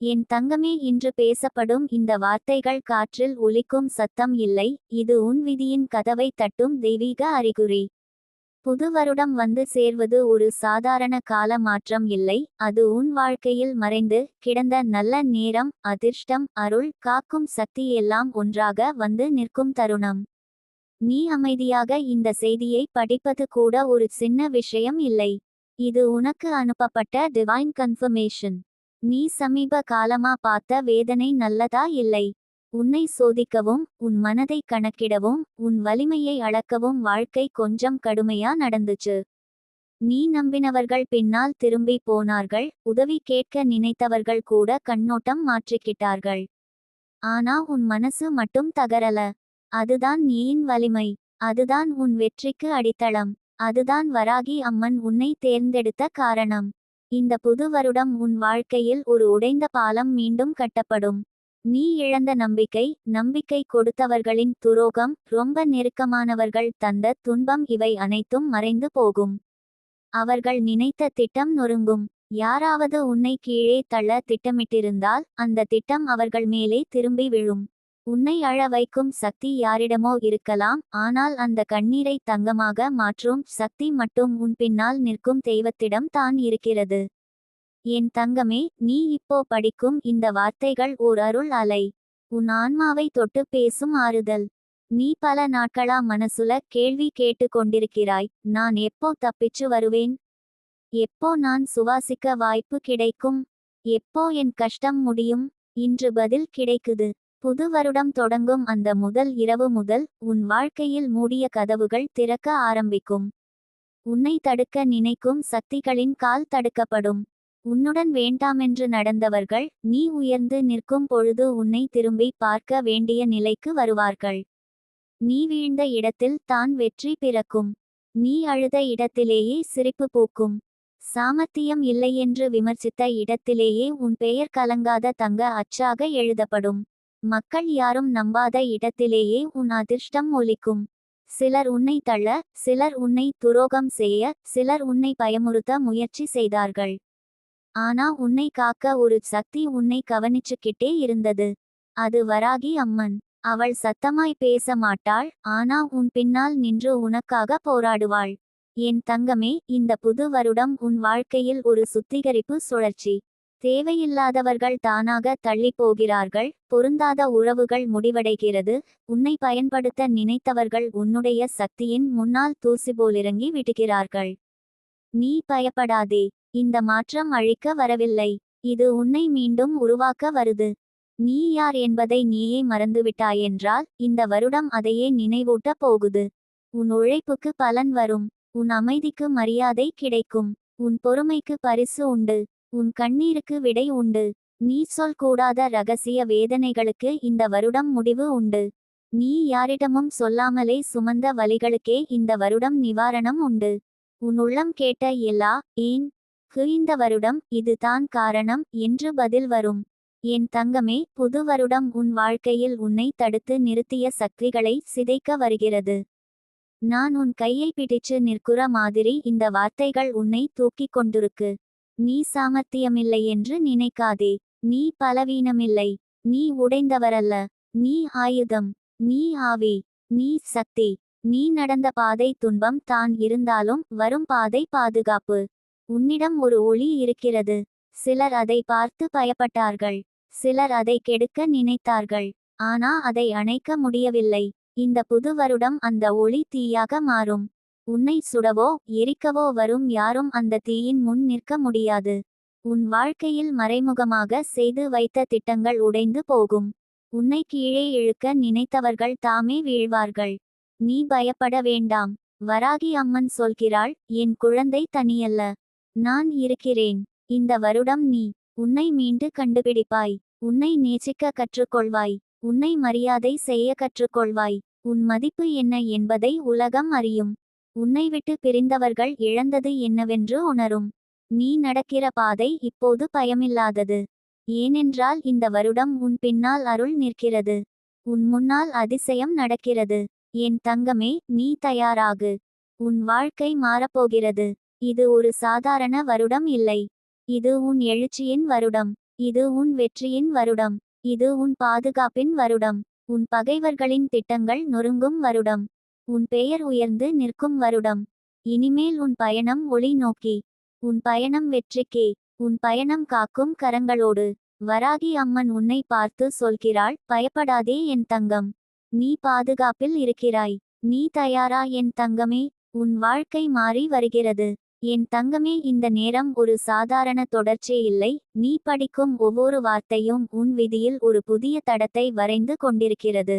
என் தங்கமே இன்று பேசப்படும் இந்த வார்த்தைகள் காற்றில் ஒலிக்கும் சத்தம் இல்லை இது உன் விதியின் கதவை தட்டும் தெய்வீக அறிகுறி. புது வருடம் வந்து சேர்வது ஒரு சாதாரண கால மாற்றம் இல்லை அது உன் வாழ்க்கையில் மறைந்து கிடந்த நல்ல நேரம் அதிர்ஷ்டம் அருள் காக்கும் சக்தி எல்லாம் ஒன்றாக வந்து நிற்கும் தருணம். நீ அமைதியாக இந்த செய்தியை படிப்பது கூட ஒரு சின்ன விஷயம் இல்லை. இது உனக்கு அனுப்பப்பட்ட டிவைன் கன்ஃபர்மேஷன் நீ சமீப காலமா பார்த்த வேதனை நல்லதா இல்லை? உன்னை சோதிக்கவும் உன் மனதை கணக்கிடவும் உன் வலிமையை அளக்கவும் வாழ்க்கை கொஞ்சம் கடுமையா நடந்துச்சு. நீ நம்பினவர்கள் பின்னால் திரும்பி போனார்கள் உதவி கேட்க நினைத்தவர்கள் கூட கண்ணோட்டம் மாற்றிக்கிட்டார்கள். ஆனா உன் மனசு மட்டும் தகரல. அதுதான் நீயின் வலிமை அதுதான் உன் வெற்றிக்கு அடித்தளம் அதுதான் வராகி அம்மன் உன்னை தேர்ந்தெடுத்த காரணம். இந்த புது வருடம் உன் வாழ்க்கையில் ஒரு உடைந்த பாலம் மீண்டும் கட்டப்படும். நீ இழந்த நம்பிக்கை நம்பிக்கை கொடுத்தவர்களின் துரோகம் ரொம்ப நெருக்கமானவர்கள் தந்த துன்பம் இவை அனைத்தும் மறைந்து போகும். அவர்கள் நினைத்த திட்டம் நொறுங்கும். யாராவது உன்னை கீழே தள்ள திட்டமிட்டிருந்தால் அந்த திட்டம் அவர்கள் மேலே திரும்பி விழும். உன்னை அழ வைக்கும் சக்தி யாரிடமோ இருக்கலாம் ஆனால் அந்த கண்ணீரை தங்கமாக மாற்றும் சக்தி மட்டும் உன் பின்னால் நிற்கும் தெய்வத்திடம் தான் இருக்கிறது. என் தங்கமே நீ இப்போ படிக்கும் இந்த வார்த்தைகள் ஓர் அருள் அலை. உன் ஆன்மாவை தொட்டு பேசும் ஆறுதல். நீ பல நாட்களா மனசுல கேள்வி கேட்டு கொண்டிருக்கிறாய் நான் எப்போ தப்பிச்சு வருவேன்? எப்போ நான் சுவாசிக்க வாய்ப்பு கிடைக்கும்? எப்போ என் கஷ்டம் முடியும்? இன்று பதில் கிடைக்குது. புது வருடம் தொடங்கும் அந்த முதல் இரவு முதல் உன் வாழ்க்கையில் மூடிய கதவுகள் திறக்க ஆரம்பிக்கும். உன்னை தடுக்க நினைக்கும் சக்திகளின் கால் தடுக்கப்படும். உன்னுடன் வேண்டாமென்று நடந்தவர்கள் நீ உயர்ந்து நிற்கும் பொழுது உன்னை திரும்பி பார்க்க வேண்டிய நிலைக்கு வருவார்கள். நீ வீழ்ந்த இடத்தில் தான் வெற்றி பிறக்கும். நீ அழுத இடத்திலேயே சிரிப்பு பூக்கும். சாமர்த்தியம் இல்லையென்று விமர்சித்த இடத்திலேயே உன் பெயர் கலங்காத தங்க அச்சாக எழுதப்படும். மக்கள் யாரும் நம்பாத இடத்திலேயே உன் அதிர்ஷ்டம் ஒலிக்கும். சிலர் உன்னை தள்ள சிலர் உன்னை துரோகம் செய்ய சிலர் உன்னை பயமுறுத்த முயற்சி செய்தார்கள். ஆனா உன்னை காக்க ஒரு சக்தி உன்னை கவனிச்சுக்கிட்டே இருந்தது. அது வராகி அம்மன் அவள் சத்தமாய் பேச மாட்டாள் ஆனா உன் பின்னால் நின்று உனக்காக போராடுவாள். என் தங்கமே இந்த புது வருடம் உன் வாழ்க்கையில் ஒரு சுத்திகரிப்பு சுழற்சி. தேவையில்லாதவர்கள் தானாக தள்ளி போகிறார்கள் பொருந்தாத உறவுகள் முடிவடைகிறது உன்னை பயன்படுத்த நினைத்தவர்கள் உன்னுடைய சக்தியின் முன்னால் தூசி போலிறங்கி விடுகிறார்கள். நீ பயப்படாதே இந்த மாற்றம் அழிக்க வரவில்லை இது உன்னை மீண்டும் உருவாக்க வருது. நீ யார் என்பதை நீயே மறந்துவிட்டாயென்றால் இந்த வருடம் அதையே நினைவூட்ட போகுது. உன் உழைப்புக்கு பலன் வரும் உன் அமைதிக்கு மரியாதை கிடைக்கும் உன் பொறுமைக்கு பரிசு உண்டு. உன் கண்ணீருக்கு விடை உண்டு. நீ சொல் கூடாத ரகசிய வேதனைகளுக்கு இந்த வருடம் முடிவு உண்டு. நீ யாரிடமும் சொல்லாமலே சுமந்த வலிகளுக்கே இந்த வருடம் நிவாரணம் உண்டு. உன் உள்ளம் கேட்ட எல்லா ஏன்? குய்ந்த வருடம் இதுதான் காரணம் என்று பதில் வரும். என் தங்கமே புது வருடம் உன் வாழ்க்கையில் உன்னை தடுத்து நிறுத்திய சக்திகளை சிதைக்க வருகிறது. நான் உன் கையை பிடிச்சு நிற்குற மாதிரி இந்த வார்த்தைகள் உன்னை தூக்கிக் கொண்டிருக்கு. நீ சாமர்த்தியமில்லை என்று நினைக்காதே. நீ பலவீனமில்லை. நீ உடைந்தவரல்ல. நீ ஆயுதம். நீ ஆவி. நீ சக்தி. நீ நடந்த பாதை துன்பம் தான் இருந்தாலும் வரும் பாதை பாதுகாப்பு. உன்னிடம் ஒரு ஒளி இருக்கிறது. சிலர் அதை பார்த்து பயப்பட்டார்கள். சிலர் அதை கெடுக்க நினைத்தார்கள். ஆனா அதை அணைக்க முடியவில்லை. இந்த புது வருடம் அந்த ஒளி தீயாக மாறும். உன்னை சுடவோ எரிக்கவோ வரும் யாரும் அந்த தீயின் முன் நிற்க முடியாது. உன் வாழ்க்கையில் மறைமுகமாக செய்து வைத்த திட்டங்கள் உடைந்து போகும். உன்னை கீழே இழுக்க நினைத்தவர்கள் தாமே வீழ்வார்கள். நீ பயப்பட வேண்டாம். வராகி அம்மன் சொல்கிறாள் என் குழந்தை தனியல்ல. நான் இருக்கிறேன். இந்த வருடம் நீ உன்னை மீண்டு கண்டுபிடிப்பாய். உன்னை நேசிக்க கற்றுக்கொள்வாய். உன்னை மரியாதை செய்ய கற்றுக்கொள்வாய். உன் மதிப்பு என்ன என்பதை உலகம் அறியும். உன்னை விட்டு பிரிந்தவர்கள் இழந்தது என்னவென்று உணரும். நீ நடக்கிற பாதை இப்போது பயமில்லாதது. ஏனென்றால் இந்த வருடம் உன் பின்னால் அருள் நிற்கிறது. உன் முன்னால் அதிசயம் நடக்கிறது. என் தங்கமே நீ தயாராகு. உன் வாழ்க்கை மாறப்போகிறது. இது ஒரு சாதாரண வருடம் இல்லை. இது உன் எழுச்சியின் வருடம். இது உன் வெற்றியின் வருடம். இது உன் பாதுகாப்பின் வருடம். உன் பகைவர்களின் திட்டங்கள் நொறுங்கும் வருடம். உன் பெயர் உயர்ந்து நிற்கும் வருடம். இனிமேல் உன் பயணம் ஒளி நோக்கி. உன் பயணம் வெற்றிக்கே. உன் பயணம் காக்கும் கரங்களோடு. வராகி அம்மன் உன்னை பார்த்து சொல்கிறாள் பயப்படாதே என் தங்கம். நீ பாதுகாப்பில் இருக்கிறாய். நீ தயாரா என் தங்கமே. உன் வாழ்க்கை மாறி வருகிறது. என் தங்கமே இந்த நேரம் ஒரு சாதாரண தொடர்ச்சி இல்லை. நீ படிக்கும் ஒவ்வொரு வார்த்தையும் உன் விதியில் ஒரு புதிய தடத்தை வரைந்து கொண்டிருக்கிறது.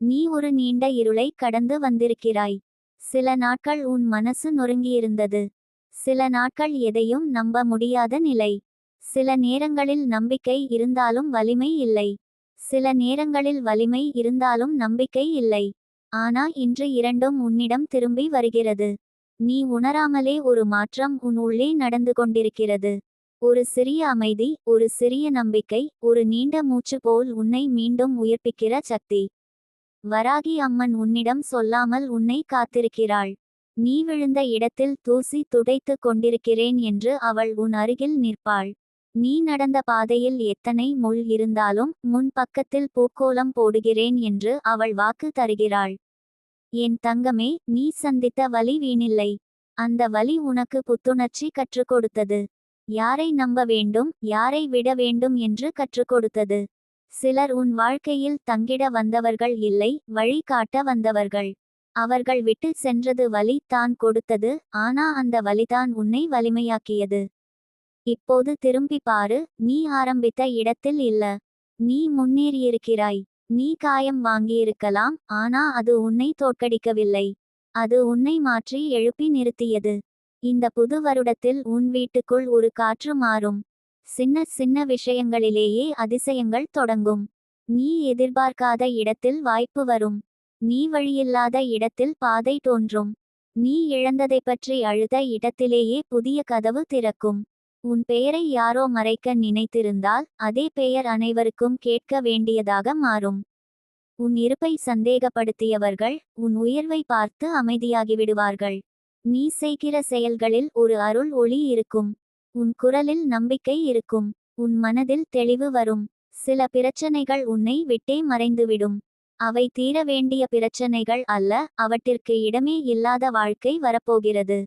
நீ ஒரு நீண்ட இருளை கடந்து வந்திருக்கிறாய். சில நாட்கள் உன் மனசு நொறுங்கியிருந்தது. சில நாட்கள் எதையும் நம்ப முடியாத நிலை. சில நேரங்களில் நம்பிக்கை இருந்தாலும் வலிமை இல்லை. சில நேரங்களில் வலிமை இருந்தாலும் நம்பிக்கை இல்லை. ஆனா இன்று இரண்டும் உன்னிடம் திரும்பி வருகிறது. நீ உணராமலே ஒரு மாற்றம் உன் உள்ளே நடந்து கொண்டிருக்கிறது. ஒரு சிறிய அமைதி ஒரு சிறிய நம்பிக்கை ஒரு நீண்ட மூச்சு போல் உன்னை மீண்டும் உயிர்ப்பிக்கிற சக்தி. வராகி அம்மன் உன்னிடம் சொல்லாமல் உன்னை காத்திருக்கிறாள். நீ விழுந்த இடத்தில் தூசி துடைத்து கொண்டிருக்கிறேன் என்று அவள் உன் அருகில் நிற்பாள். நீ நடந்த பாதையில் எத்தனை முள் இருந்தாலும் முன் பக்கத்தில் பூக்கோலம் போடுகிறேன் என்று அவள் வாக்கு தருகிறாள். என் தங்கமே நீ சந்தித்த வலி வீணில்லை. அந்த வலி உனக்கு புத்துணர்ச்சி கற்றுக் கொடுத்தது. யாரை நம்ப வேண்டும் யாரை விட வேண்டும் என்று கற்றுக் கொடுத்தது. சிலர் உன் வாழ்க்கையில் தங்கிட வந்தவர்கள் இல்லை வழி காட்ட வந்தவர்கள். அவர்கள் விட்டு சென்றது வலி தான் கொடுத்தது ஆனா அந்த வலிதான் உன்னை வலிமையாக்கியது. இப்போது திரும்பி பாரு நீ ஆரம்பித்த இடத்தில் இல்ல. நீ முன்னேறியிருக்கிறாய். நீ காயம் வாங்கியிருக்கலாம் ஆனா அது உன்னை தோற்கடிக்கவில்லை. அது உன்னை மாற்றி எழுப்பி நிறுத்தியது. இந்த புது வருடத்தில் உன் வீட்டுக்குள் ஒரு காற்று மாறும். சின்ன சின்ன விஷயங்களிலேயே அதிசயங்கள் தொடங்கும். நீ எதிர்பார்க்காத இடத்தில் வாய்ப்பு வரும். நீ வழியில்லாத இடத்தில் பாதை தோன்றும். நீ இழந்ததை பற்றி அழுத இடத்திலேயே புதிய கதவு திறக்கும். உன் பெயரை யாரோ மறைக்க நினைத்திருந்தால் அதே பெயர் அனைவருக்கும் கேட்க வேண்டியதாக மாறும். உன் இருப்பை சந்தேகப்படுத்தியவர்கள் உன் உயர்வை பார்த்து அமைதியாகிவிடுவார்கள். நீ செய்கிற செயல்களில் ஒரு அருள் ஒளி இருக்கும். உன் குரலில் நம்பிக்கை இருக்கும். உன் மனதில் தெளிவு வரும். சில பிரச்சனைகள் உன்னை விட்டே மறைந்துவிடும். அவை தீர வேண்டிய பிரச்சனைகள் அல்ல அவற்றிற்கு இடமே இல்லாத வாழ்க்கை வரப்போகிறது.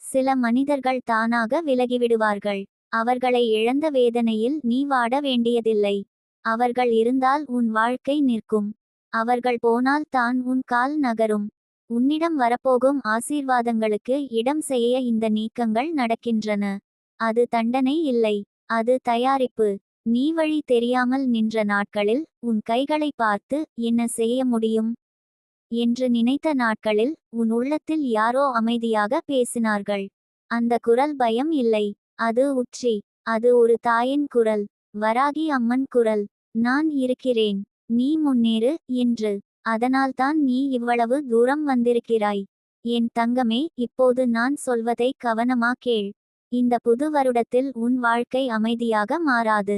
சில மனிதர்கள் தானாக விலகிவிடுவார்கள். அவர்களை இழந்த வேதனையில் நீ வாட வேண்டியதில்லை. அவர்கள் இருந்தால் உன் வாழ்க்கை நிற்கும். அவர்கள் போனால் தான் உன் கால் நகரும். உன்னிடம் வரப்போகும் ஆசீர்வாதங்களுக்கு இடம் செய்ய இந்த நீக்கங்கள் நடக்கின்றன. அது தண்டனை இல்லை அது தயாரிப்பு. நீ வழி தெரியாமல் நின்ற நாட்களில் உன் கைகளை பார்த்து என்ன செய்ய முடியும்? என்று நினைத்த நாட்களில் உன் உள்ளத்தில் யாரோ அமைதியாக பேசினார்கள். அந்த குரல் பயம் இல்லை அது உச்சி அது ஒரு தாயின் குரல் வராகி அம்மன் குரல். நான் இருக்கிறேன் நீ முன்னேறு என்று. அதனால்தான் நீ இவ்வளவு தூரம் வந்திருக்கிறாய். என் தங்கமே இப்போது நான் சொல்வதை கவனமா கேள். இந்த புது வருடத்தில் உன் வாழ்க்கை அமைதியாக மாறாது.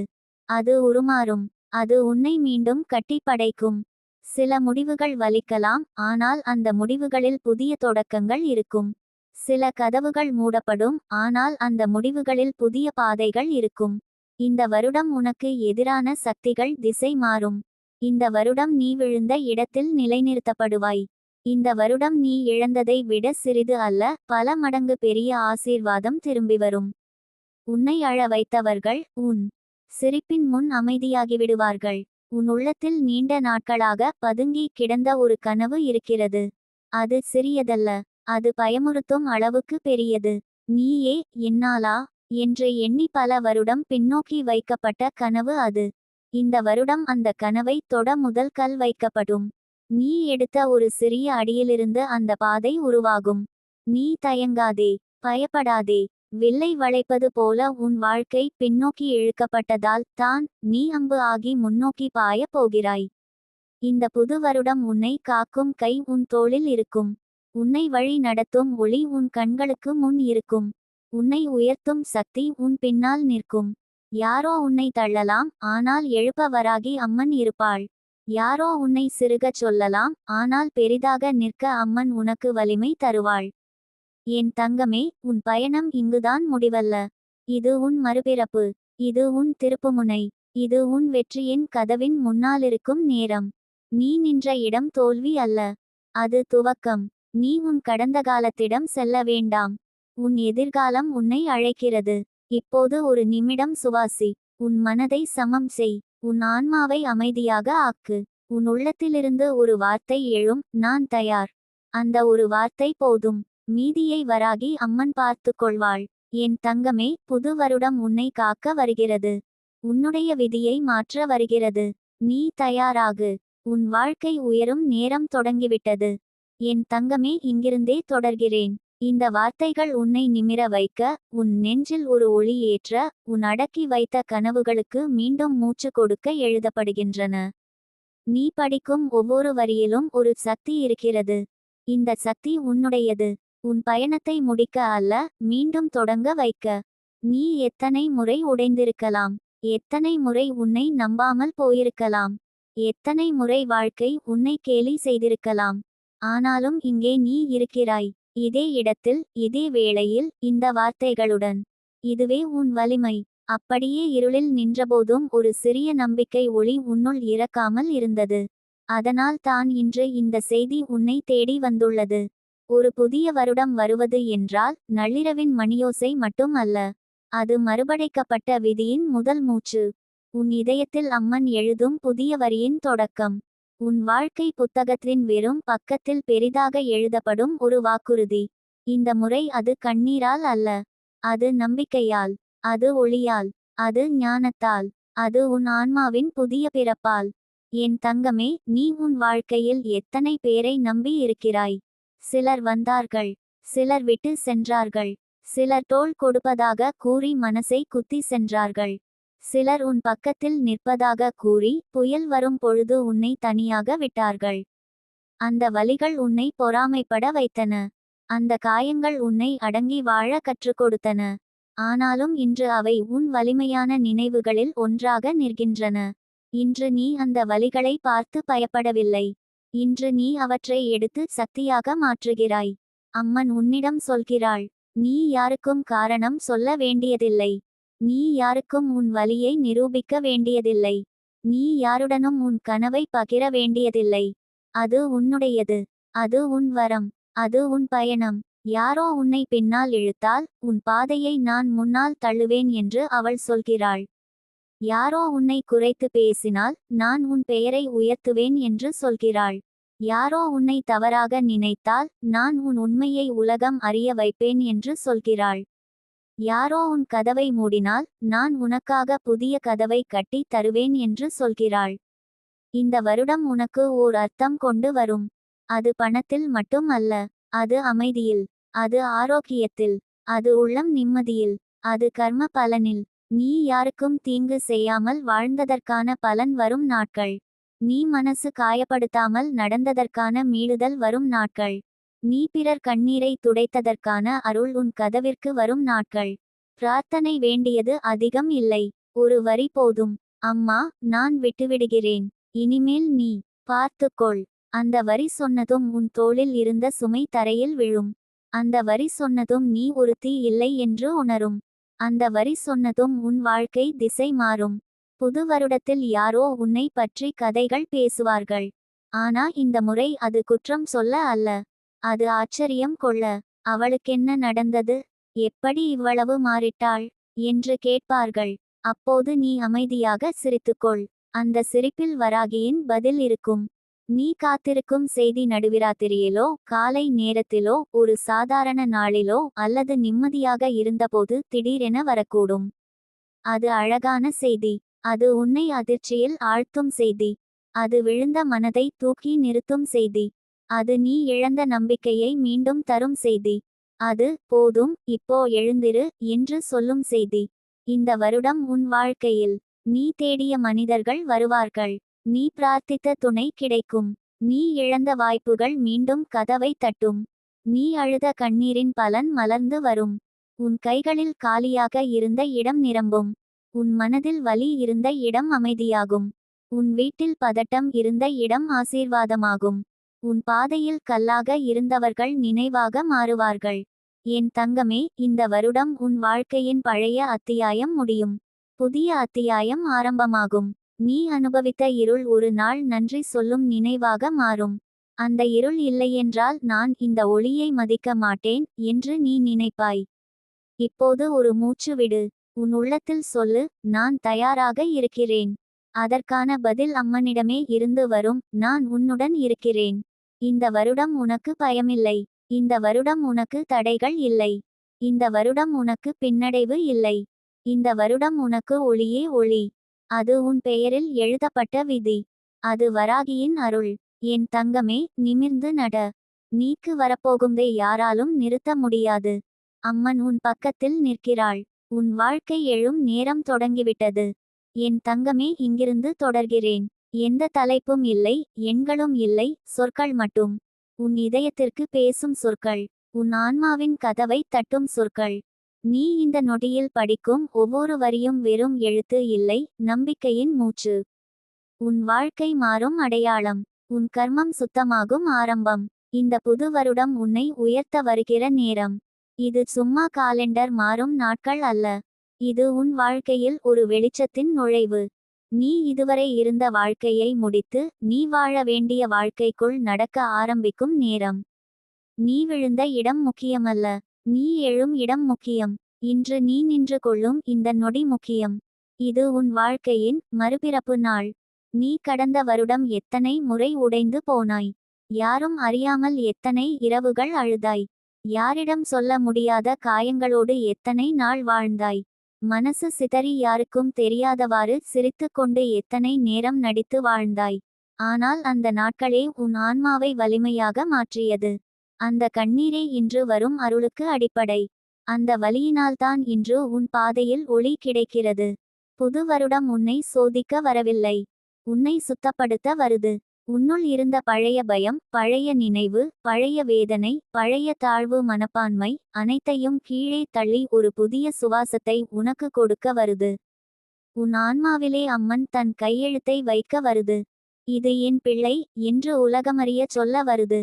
அது உருமாறும். அது உன்னை மீண்டும் கட்டிப்படைக்கும். சில முடிவுகள் வலிக்கலாம் ஆனால் அந்த முடிவுகளில் புதிய தொடக்கங்கள் இருக்கும். சில கதவுகள் மூடப்படும் ஆனால் அந்த முடிவுகளில் புதிய பாதைகள் இருக்கும். இந்த வருடம் உனக்கு எதிரான சக்திகள் திசை மாறும். இந்த வருடம் நீ விழுந்த இடத்தில் நிலைநிறுத்தப்படுவாய். இந்த வருடம் நீ இழந்ததை விட சிறிது அல்ல பல மடங்கு பெரிய ஆசீர்வாதம் திரும்பி வரும். உன்னை அழ வைத்தவர்கள் உன் சிரிப்பின் முன் அமைதியாகிவிடுவார்கள். உன் உள்ளத்தில் நீண்ட நாட்களாக பதுங்கி கிடந்த ஒரு கனவு இருக்கிறது. அது சிறியதல்ல அது பயமுறுத்தும் அளவுக்கு பெரியது. நீயே என்னாலா? என்று எண்ணி பல வருடம் பின்னோக்கி வைக்கப்பட்ட கனவு அது. இந்த வருடம் அந்த கனவை தொட முதல் கல் வைக்கப்படும். நீ எடுத்த ஒரு சிறிய அடியிலிருந்து அந்த பாதை உருவாகும். நீ தயங்காதே பயப்படாதே. வில்லை வளைப்பது போல உன் வாழ்க்கை பின்னோக்கி இழுக்கப்பட்டதால் தான் நீ அம்பு ஆகி முன்னோக்கி பாய போகிறாய். இந்த புது வருடம் உன்னை காக்கும் கை உன் தோளில் இருக்கும். உன்னை வழி நடத்தும் ஒளி உன் கண்களுக்கு முன் இருக்கும். உன்னை உயர்த்தும் சக்தி உன் பின்னால் நிற்கும். யாரோ உன்னை தள்ளலாம் ஆனால் எழுப்ப வராகி அம்மன் இருப்பாள். யாரோ உன்னை சிறுகச் சொல்லலாம் ஆனால் பெரிதாக நிற்க அம்மன் உனக்கு வலிமை தருவாள். என் தங்கமே உன் பயணம் இங்குதான் முடிவல்ல. இது உன் மறுபிறப்பு. இது உன் திருப்புமுனை. இது உன் வெற்றியின் கதவின் முன்னாலிருக்கும் நேரம். நீ நின்ற இடம் தோல்வி அல்ல. அது துவக்கம். நீ உன் கடந்த காலத்திடம் செல்ல வேண்டாம். உன் எதிர்காலம் உன்னை அழைக்கிறது. இப்போது ஒரு நிமிடம் சுவாசி. உன் மனதை சமம் செய். உன் ஆன்மாவை அமைதியாக ஆக்கு. உன் உள்ளத்திலிருந்து ஒரு வார்த்தை எழும். நான் தயார். அந்த ஒரு வார்த்தை போதும். மீதியை வராகி அம்மன் பார்த்து கொள்வாள். என் தங்கமே புது வருடம் உன்னை காக்க வருகிறது. உன்னுடைய விதியை மாற்ற வருகிறது. நீ தயாராகு. உன் வாழ்க்கை உயரும் நேரம் தொடங்கிவிட்டது. என் தங்கமே இங்கிருந்தே தொடர்கிறேன். இந்த வார்த்தைகள் உன்னை நிமிர வைக்க உன் நெஞ்சில் ஒரு ஒளி ஏற்ற உன் அடக்கி வைத்த கனவுகளுக்கு மீண்டும் மூச்சு கொடுக்க எழுதப்படுகின்றன. நீ படிக்கும் ஒவ்வொரு வரியிலும் ஒரு சக்தி இருக்கிறது. இந்த சக்தி உன்னுடையது. உன் பயணத்தை முடிக்க அல்ல மீண்டும் தொடங்க வைக்க. நீ எத்தனை முறை உடைந்திருக்கலாம். எத்தனை முறை உன்னை நம்பாமல் போயிருக்கலாம். எத்தனை முறை வாழ்க்கை உன்னை கேலி செய்திருக்கலாம். ஆனாலும் இங்கே நீ இருக்கிறாய். இதே இடத்தில் இதே வேளையில் இந்த வார்த்தைகளுடன் இதுவே உன் வலிமை. அப்படியே இருளில் நின்றபோதும் ஒரு சிறிய நம்பிக்கை ஒளி உன்னுள் இறக்காமல் இருந்தது. அதனால் தான் இன்று இந்த செய்தி உன்னை தேடி வந்துள்ளது. ஒரு புதிய வருடம் வருவது என்றால் நள்ளிரவின் மணியோசை மட்டும் அல்ல. அது மறுபடைக்கப்பட்ட விதியின் முதல் மூச்சு. உன் இதயத்தில் அம்மன் எழுதும் புதிய வரியின் தொடக்கம். உன் வாழ்க்கை புத்தகத்தின் வெறும் பக்கத்தில் பெரிதாக எழுதப்படும் ஒரு வாக்குறுதி. இந்த முறை அது கண்ணீரால் அல்ல. அது நம்பிக்கையால் அது ஒளியால் அது ஞானத்தால் அது உன் ஆன்மாவின் புதிய பிறப்பால். என் தங்கமே நீ உன் வாழ்க்கையில் எத்தனை பேரை நம்பி இருக்கிறாய்? சிலர் வந்தார்கள் சிலர் விட்டு சென்றார்கள் சிலர் தோள் கொடுப்பதாக கூறி மனசை குத்தி சென்றார்கள். சிலர் உன் பக்கத்தில் நிற்பதாக கூறி புயல் வரும் பொழுது உன்னை தனியாக விட்டார்கள். அந்த வலிகள் உன்னை பொறாமைப்பட வைத்தன. அந்த காயங்கள் உன்னை அடங்கி வாழ கற்றுக் கொடுத்தன. ஆனாலும் இன்று அவை உன் வலிமையான நினைவுகளில் ஒன்றாக நிற்கின்றன. இன்று நீ அந்த வலிகளை பார்த்து பயப்படவில்லை. இன்று நீ அவற்றை எடுத்து சக்தியாக மாற்றுகிறாய். அம்மன் உன்னிடம் சொல்கிறாள் நீ யாருக்கும் காரணம் சொல்ல வேண்டியதில்லை. நீ யாருக்கும் உன் வலியை நிரூபிக்க வேண்டியதில்லை. நீ யாருடனும் உன் கனவை பகிர வேண்டியதில்லை. அது உன்னுடையது. அது உன் வரம். அது உன் பயணம். யாரோ உன்னை பின்னால் இழுத்தால் உன் பாதையை நான் முன்னால் தள்ளுவேன் என்று அவள் சொல்கிறாள். யாரோ உன்னை குறைத்து பேசினால் நான் உன் பெயரை உயர்த்துவேன் என்று சொல்கிறாள். யாரோ உன்னை தவறாக நினைத்தால் நான் உன் உண்மையை உலகம் அறிய வைப்பேன் என்று சொல்கிறாள். யாரோ உன் கதவை மூடினால் நான் உனக்காக புதிய கதவை கட்டி தருவேன் என்று சொல்கிறாள். இந்த வருடம் உனக்கு ஓர் அர்த்தம் கொண்டு வரும். அது பணத்தில் மட்டும் அல்ல அது அமைதியில் அது ஆரோக்கியத்தில் அது உள்ளம் நிம்மதியில் அது கர்ம பலனில். நீ யாருக்கும் தீங்கு செய்யாமல் வாழ்ந்ததற்கான பலன் வரும் நாட்கள். நீ மனசு காயப்படுத்தாமல் நடந்ததற்கான மீளுதல் வரும் நாட்கள். நீ பிறர் கண்ணீரை துடைத்ததற்கான அருள் உன் கதவிற்கு வரும் நாட்கள். பிரார்த்தனை வேண்டியது அதிகம் இல்லை. ஒரு வரி போதும். அம்மா நான் விட்டுவிடுகிறேன். இனிமேல் நீ பார்த்துக்கொள். அந்த வரி சொன்னதும் உன் தோளில் இருந்த சுமை தரையில் விழும். அந்த வரி சொன்னதும் நீ ஒருத்தி இல்லை என்று உணரும். அந்த வரி சொன்னதும் உன் வாழ்க்கை திசை மாறும். புது வருடத்தில் யாரோ உன்னை பற்றி கதைகள் பேசுவார்கள். ஆனா இந்த முறை அது குற்றம் சொல்ல அல்ல. அது ஆச்சரியம் கொள்ள அவளுக்கென்ன நடந்தது? எப்படி இவ்வளவு மாறிட்டாள்? என்று கேட்பார்கள். அப்போது நீ அமைதியாக சிரித்துக்கொள். அந்த சிரிப்பில் வராகியின் பதில் இருக்கும். நீ காத்திருக்கும் செய்தி நடுவிராத்திரியிலோ காலை நேரத்திலோ ஒரு சாதாரண நாளிலோ அல்லது நிம்மதியாக இருந்தபோது திடீரென வரக்கூடும். அது அழகான செய்தி. அது உன்னை அதிர்ச்சியில் ஆழ்த்தும் செய்தி. அது விழுந்த மனதை தூக்கி நிறுத்தும் செய்தி. அது நீ இழந்த நம்பிக்கையை மீண்டும் தரும் செய்தி. அது போதும் இப்போ எழுந்திரு என்று சொல்லும் செய்தி. இந்த வருடம் உன் வாழ்க்கையில் நீ தேடிய மனிதர்கள் வருவார்கள். நீ பிரார்த்தித்த துணை கிடைக்கும். நீ இழந்த வாய்ப்புகள் மீண்டும் கதவை தட்டும். நீ அழுத கண்ணீரின் பலன் மலர்ந்து வரும். உன் கைகளில் காலியாக இருந்த இடம் நிரம்பும். உன் மனதில் வலி இருந்த இடம் அமைதியாகும். உன் வீட்டில் பதட்டம் இருந்த இடம் ஆசீர்வாதமாகும். உன் பாதையில் கல்லாக இருந்தவர்கள் நினைவாக மாறுவார்கள். என் தங்கமே இந்த வருடம் உன் வாழ்க்கையின் பழைய அத்தியாயம் முடியும். புதிய அத்தியாயம் ஆரம்பமாகும். நீ அனுபவித்த இருள் ஒரு நாள் நன்றி சொல்லும் நினைவாக மாறும். அந்த இருள் இல்லையென்றால் நான் இந்த ஒளியை மதிக்க மாட்டேன் என்று நீ நினைப்பாய். இப்போது ஒரு மூச்சு விடு. உன் உள்ளத்தில் சொல்லு நான் தயாராக இருக்கிறேன். அதற்கான பதில் அம்மனிடமே இருந்து வரும். நான் உன்னுடன் இருக்கிறேன். இந்த வருடம் உனக்கு பயமில்லை. இந்த வருடம் உனக்கு தடைகள் இல்லை. இந்த வருடம் உனக்கு பின்னடைவு இல்லை. இந்த வருடம் உனக்கு ஒளியே ஒளி. அது உன் பெயரில் எழுதப்பட்ட விதி. அது வராகியின் அருள். என் தங்கமே நிமிர்ந்து நட. நீக்கு வரப்போகும்தை யாராலும் நிறுத்த முடியாது. அம்மன் உன் பக்கத்தில் நிற்கிறாள். உன் வாழ்க்கை எழும் நேரம் தொடங்கிவிட்டது. என் தங்கமே இங்கிருந்து தொடர்கிறேன். எந்த தலைப்பும் இல்லை எண்களும் இல்லை சொற்கள் மட்டும். உன் இதயத்திற்கு பேசும் சொற்கள். உன் ஆன்மாவின் கதவை தட்டும் சொற்கள். நீ இந்த நொடியில் படிக்கும் ஒவ்வொரு வரியும் வெறும் எழுத்து இல்லை நம்பிக்கையின் மூச்சு. உன் வாழ்க்கை மாறும் அடையாளம். உன் கர்மம் சுத்தமாகும் ஆரம்பம். இந்த புது வருடம் உன்னை உயர்த்த வருகிற நேரம். இது சும்மா காலெண்டர் மாறும் நாட்கள் அல்ல. இது உன் வாழ்க்கையில் ஒரு வெளிச்சத்தின் நுழைவு. நீ இதுவரை இருந்த வாழ்க்கையை முடித்து நீ வாழ வேண்டிய வாழ்க்கைக்குள் நடக்க ஆரம்பிக்கும் நேரம். நீ விழுந்த இடம் முக்கியமல்ல. நீ எழும் இடம் முக்கியம். இன்று நீ நின்று கொள்ளும் இந்த நொடி முக்கியம். இது உன் வாழ்க்கையின் மறுபிறப்பு நாள். நீ கடந்த வருடம் எத்தனை முறை உடைந்து போனாய்? யாரும் அறியாமல் எத்தனை இரவுகள் அழுதாய்? யாரிடம் சொல்ல முடியாத காயங்களோடு எத்தனை நாள் வாழ்ந்தாய்? மனசு சிதறி யாருக்கும் தெரியாதவாறு சிரித்துக்கொண்டு எத்தனை நேரம் நடித்து வாழ்ந்தாய்? ஆனால் அந்த நாட்களே உன் ஆன்மாவை வலிமையாக மாற்றியது. அந்த கண்ணீரே இன்று வரும் அருளுக்கு அடிப்படை. அந்த வலியினால்தான் இன்று உன் பாதையில் ஒளி கிடைக்கிறது. புது வருடம் உன்னை சோதிக்க வரவில்லை. உன்னை சுத்தப்படுத்த வருது. உன்னுள் இருந்த பழைய பயம் பழைய நினைவு பழைய வேதனை பழைய தாழ்வு மனப்பான்மை அனைத்தையும் கீழே தள்ளி ஒரு புதிய சுவாசத்தை உனக்கு கொடுக்க வருது. உன் ஆன்மாவிலே அம்மன் தன் கையெழுத்தை வைக்க வருது. இது என் பிள்ளை என்று உலகமறிய சொல்ல வருது.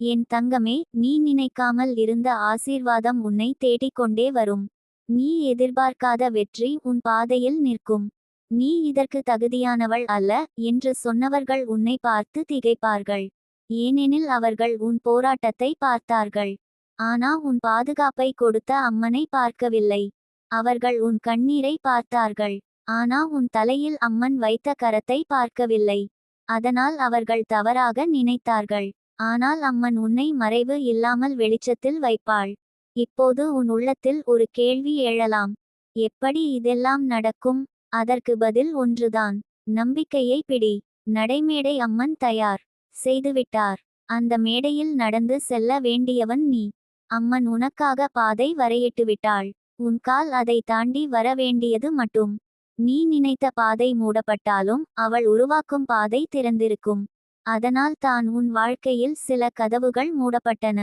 என் தங்கமே நீ நினைக்காமல் இருந்த ஆசீர்வாதம் உன்னை தேடிக்கொண்டே வரும். நீ எதிர்பார்க்காத வெற்றி உன் பாதையில் நிற்கும். நீ இதற்கு தகுதியானவள் அல்ல என்று சொன்னவர்கள் உன்னை பார்த்து திகைப்பார்கள். ஏனெனில் அவர்கள் உன் போராட்டத்தை பார்த்தார்கள். ஆனா உன் பாதுகாப்பை கொடுத்த அம்மனை பார்க்கவில்லை. அவர்கள் உன் கண்ணீரை பார்த்தார்கள். ஆனா உன் தலையில் அம்மன் வைத்த கரத்தை பார்க்கவில்லை. அதனால் அவர்கள் தவறாக நினைத்தார்கள். ஆனால் அம்மன் உன்னை மறைவு இல்லாமல் வெளிச்சத்தில் வைப்பாள். இப்போது உன் உள்ளத்தில் ஒரு கேள்வி எழலாம். எப்படி இதெல்லாம் நடக்கும்? அதற்கு பதில் ஒன்றுதான். நம்பிக்கையை பிடி. நடைமேடை அம்மன் தயார். செய்துவிட்டார். அந்த மேடையில் நடந்து செல்ல வேண்டியவன் நீ. அம்மன் உனக்காக பாதை வரையிட்டுவிட்டாள். உன் கால் அதை தாண்டி வர வேண்டியது மட்டும். நீ நினைத்த பாதை மூடப்பட்டாலும் அவள் உருவாக்கும் பாதை திறந்திருக்கும். அதனால் தான் உன் வாழ்க்கையில் சில கதவுகள் மூடப்பட்டன.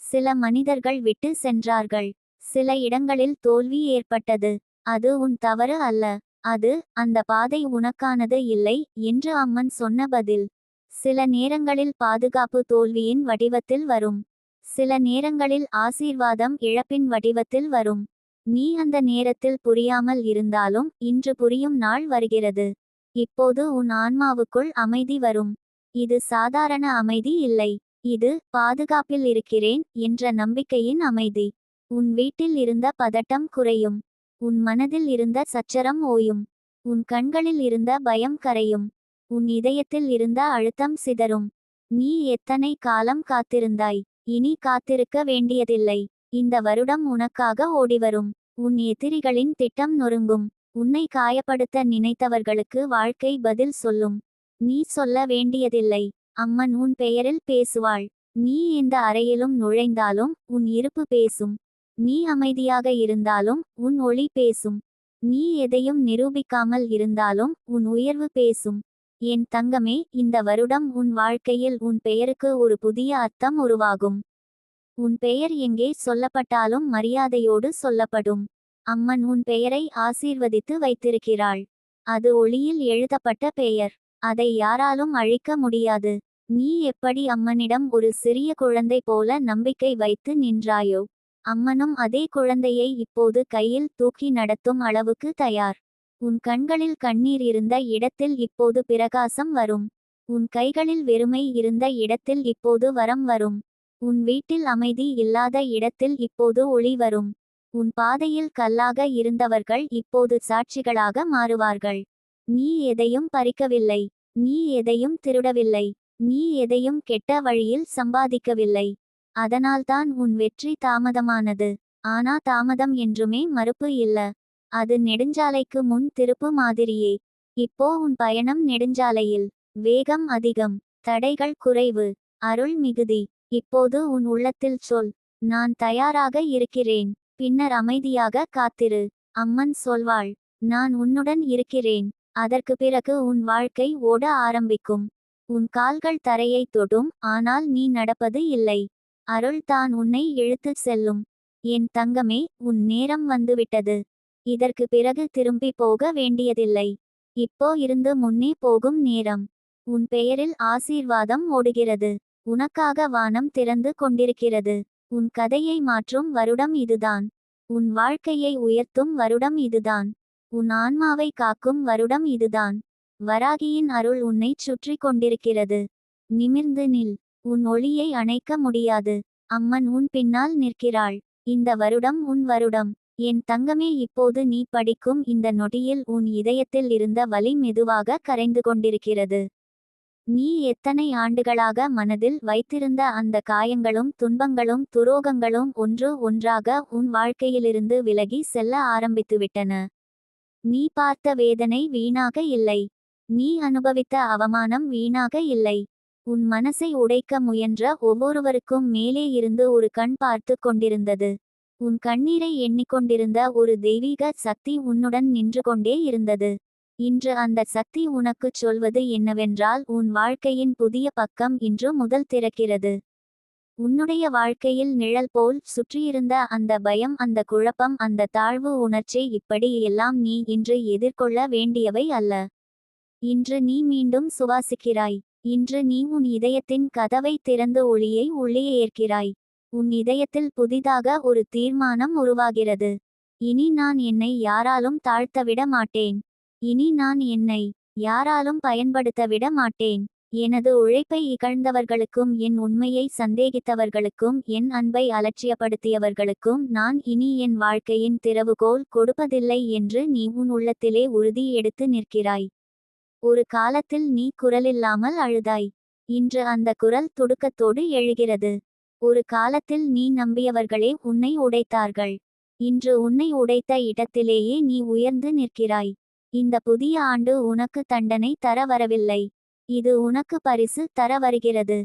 சில மனிதர்கள் விட்டு சென்றார்கள். சில இடங்களில் தோல்வி ஏற்பட்டது. அது உன் தவறு அல்ல. அது அந்த பாதை உனக்கானது இல்லை என்று அம்மன் சொன்ன பதில். சில நேரங்களில் பாதுகாப்பு தோல்வியின் வடிவத்தில் வரும். சில நேரங்களில் ஆசீர்வாதம் இழப்பின் வடிவத்தில் வரும். நீ அந்த நேரத்தில் புரியாமல் இருந்தாலும் இன்று புரியும் நாள் வருகிறது. இப்போது உன் ஆன்மாவுக்குள் அமைதி வரும். இது சாதாரண அமைதி இல்லை. இது பாதுகாப்பில் இருக்கிறேன் என்ற நம்பிக்கையின் அமைதி. உன் வீட்டில் இருந்த பதட்டம் குறையும். உன் மனதில் இருந்த சச்சரம் ஓயும். உன் கண்களில் இருந்த பயம் கரையும். உன் இதயத்தில் இருந்த அழுத்தம் சிதறும். நீ எத்தனை காலம் காத்திருந்தாய்? இனி காத்திருக்க வேண்டியதில்லை. இந்த வருடம் உனக்காக ஓடிவரும். உன் எதிரிகளின் திட்டம் நொறுங்கும். உன்னை காயப்படுத்த நினைத்தவர்களுக்கு வாழ்க்கை பதில் சொல்லும். நீ சொல்ல வேண்டியதில்லை. அம்மன் உன் பெயரில் பேசுவாள். நீ எந்த அறையிலும் நுழைந்தாலும் உன் இருப்பு பேசும். நீ அமைதியாக இருந்தாலும் உன் ஒளி பேசும். நீ எதையும் நிரூபிக்காமல் இருந்தாலும் உன் உயர்வு பேசும். என் தங்கமே இந்த வருடம் உன் வாழ்க்கையில் உன் பெயருக்கு ஒரு புதிய அர்த்தம் உருவாகும். உன் பெயர் எங்கே சொல்லப்பட்டாலும் மரியாதையோடு சொல்லப்படும். அம்மன் உன் பெயரை ஆசீர்வதித்து வைத்திருக்கிறாள். அது ஒளியில் எழுதப்பட்ட பெயர். அதை யாராலும் அழிக்க முடியாது. நீ எப்படி அம்மனிடம் ஒரு சிறிய குழந்தை போல நம்பிக்கை வைத்து நின்றாயோ? அம்மனும் அதே குழந்தையை இப்போது கையில் தூக்கி நடத்தும் அளவுக்கு தயார். உன் கண்களில் கண்ணீர் இருந்த இடத்தில் இப்போது பிரகாசம் வரும். உன் கைகளில் வெறுமை இருந்த இடத்தில் இப்போது வரம் வரும். உன் வீட்டில் அமைதி இல்லாத இடத்தில் இப்போது ஒளி வரும். உன் பாதையில் கல்லாக இருந்தவர்கள் இப்போது சாட்சிகளாக மாறுவார்கள். நீ எதையும் பறிக்கவில்லை. நீ எதையும் திருடவில்லை. நீ எதையும் கெட்ட வழியில் சம்பாதிக்கவில்லை. அதனால்தான் உன் வெற்றி தாமதமானது. ஆனா தாமதம் என்றுமே மறுப்பு இல்ல. அது நெடுஞ்சாலைக்கு முன் திருப்பு மாதிரியே. இப்போ உன் பயணம் நெடுஞ்சாலையில். வேகம் அதிகம். தடைகள் குறைவு. அருள் மிகுதி. இப்போது உன் உள்ளத்தில் சொல். நான் தயாராக இருக்கிறேன். பின்னர் அமைதியாக காத்திரு. அம்மன் சொல்வாள். நான் உன்னுடன் இருக்கிறேன். அதற்கு பிறகு உன் வாழ்க்கை ஓட ஆரம்பிக்கும். உன் கால்கள் தரையை தொடும். ஆனால் நீ நடப்பது இல்லை. அருள் தான் உன்னை இழுத்துச் செல்லும். என் தங்கமே உன் நேரம் வந்துவிட்டது. இதற்கு பிறகு திரும்பி போக வேண்டியதில்லை. இப்போ இருந்து முன்னே போகும் நேரம். உன் பெயரில் ஆசீர்வாதம் ஓடுகிறது. உனக்காக வானம் திறந்து கொண்டிருக்கிறது. உன் கதையை மாற்றும் வருடம் இதுதான். உன் வாழ்க்கையை உயர்த்தும் வருடம் இதுதான். உன் ஆன்மாவை காக்கும் வருடம் இதுதான். வராகியின் அருள் உன்னைச் சுற்றி கொண்டிருக்கிறது. நிமிர்ந்து நில். உன் ஒளியை அணைக்க முடியாது. அம்மன் உன் பின்னால் நிற்கிறாள். இந்த வருடம் உன் வருடம். என் தங்கமே இப்போது நீ படிக்கும் இந்த நொடியில் உன் இதயத்தில் இருந்த வலி மெதுவாக கரைந்து கொண்டிருக்கிறது. நீ எத்தனை ஆண்டுகளாக மனதில் வைத்திருந்த அந்த காயங்களும் துன்பங்களும் துரோகங்களும் ஒன்று ஒன்றாக உன் வாழ்க்கையிலிருந்து விலகி செல்ல ஆரம்பித்துவிட்டன. நீ பார்த்த வேதனை வீணாக இல்லை. நீ அனுபவித்த அவமானம் வீணாக இல்லை. உன் மனசை உடைக்க முயன்ற ஒவ்வொருவருக்கும் மேலே இருந்து ஒரு கண் பார்த்து கொண்டிருந்தது. உன் கண்ணீரை எண்ணிக்கொண்டிருந்த ஒரு தெய்வீக சக்தி உன்னுடன் நின்று கொண்டே இருந்தது. இன்று அந்த சக்தி உனக்குச் சொல்வது என்னவென்றால் உன் வாழ்க்கையின் புதிய பக்கம் இன்று முதல் திறக்கிறது. உன்னுடைய வாழ்க்கையில் நிழல் போல் சுற்றியிருந்த அந்த பயம் அந்த குழப்பம் அந்த தாழ்வு உணர்ச்சி இப்படி எல்லாம் நீ இன்று எதிர்கொள்ள வேண்டியவை அல்ல. இன்று நீ மீண்டும் சுவாசிக்கிறாய். இன்று நீ உன் இதயத்தின் கதவை திறந்து ஒளியை உள்ளே ஏற்கிறாய். உன் இதயத்தில் புதிதாக ஒரு தீர்மானம் உருவாகிறது. இனி நான் என்னை யாராலும் தாழ்த்தவிட மாட்டேன். இனி நான் என்னை யாராலும் பயன்படுத்தவிட மாட்டேன். எனது உழைப்பை இகழ்ந்தவர்களுக்கும் என் உண்மையை சந்தேகித்தவர்களுக்கும் என் அன்பை அலட்சியப்படுத்தியவர்களுக்கும் நான் இனி என் வாழ்க்கையின் திறவுகோல் கொடுப்பதில்லை என்று நீ உன் உள்ளத்திலே உறுதி எடுத்து நிற்கிறாய். ஒரு காலத்தில் நீ குரலில்லாமல் அழுதாய். இன்று அந்த குரல் துடுக்கத்தோடு எழுகிறது. ஒரு காலத்தில் நீ நம்பியவர்களே உன்னை உடைத்தார்கள். இன்று உன்னை உடைத்த இடத்திலேயே நீ உயர்ந்து நிற்கிறாய். இந்த புதிய ஆண்டு உனக்கு தண்டனை தர வரவில்லை. இது உனக்கு பரிசு தர வருகிறது.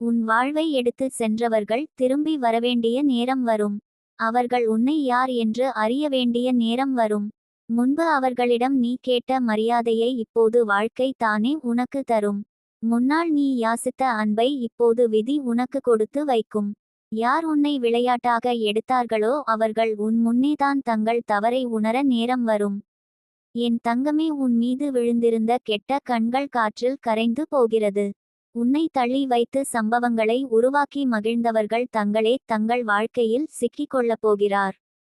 உன் வாழ்வை எடுத்து சென்றவர்கள் திரும்பி வரவேண்டிய நேரம் வரும். அவர்கள் உன்னை யார் என்று அறிய வேண்டிய நேரம் வரும். முன்பு அவர்களிடம் நீ கேட்ட மரியாதையை இப்போது வாழ்க்கை தானே உனக்கு தரும். முன்னால் நீ யாசித்த அன்பை இப்போது விதி உனக்கு கொடுத்து வைக்கும். யார் உன்னை விளையாட்டாக எடுத்தார்களோ அவர்கள் உன் முன்னேதான் தங்கள் தவறை உணர நேரம் வரும். என் தங்கமே உன் மீது விழுந்திருந்த கெட்ட கண்கள் காற்றில் கரைந்து போகிறது. உன்னை தள்ளி வைத்து சம்பவங்களை உருவாக்கி மகிழ்ந்தவர்கள் தங்களே தங்கள் வாழ்க்கையில் சிக்கிக் கொள்ளப் போகிறார்.